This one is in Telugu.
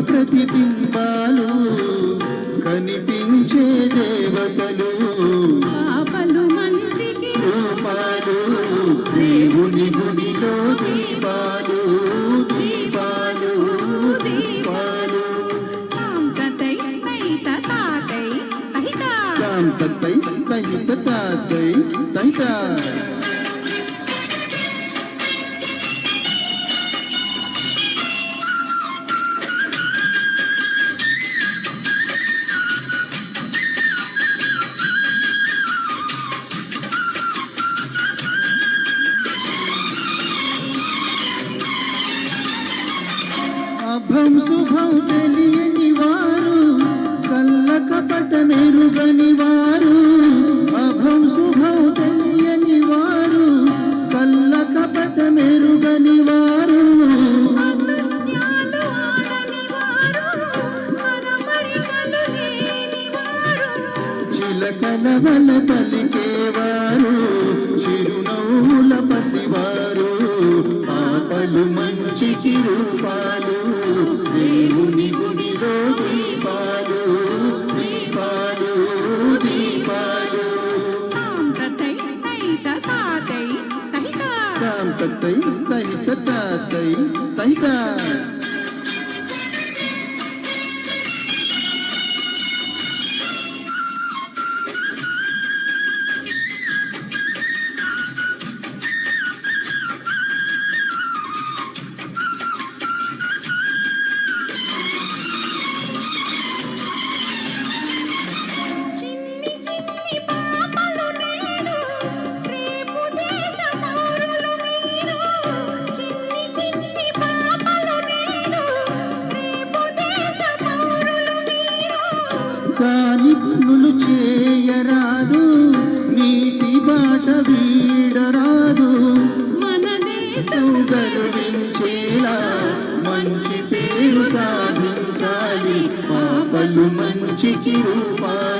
ప్రతిబింబాలు కనిపించే దేవతలు. రూపాలు దేవుని గుడిలో దీపాలు దీపాలు దీపాలు. తాంతై తైత తాతై తాతై. అభం శుభం తెలియని వారు కళ్ళ కపట మెరుగని వారు అభం శుభం తెలియని వారు కళ్ళ కపట మెరుగని వారు చిలకల వల పలికేవారు రూపాలు దేవుని గుడిలో దీపాలు దీపాలు దీపాలు తాంతై తైత తాతై తహితా శాంతతై తహిత తాతై తహిత కాని పనులు చేయరాదు. నీతి బాట వీడరాదు. మన దేశం గర్వించేలా మంచి పేరు సాధించాలి. పాపలు మంచికి రూపాలు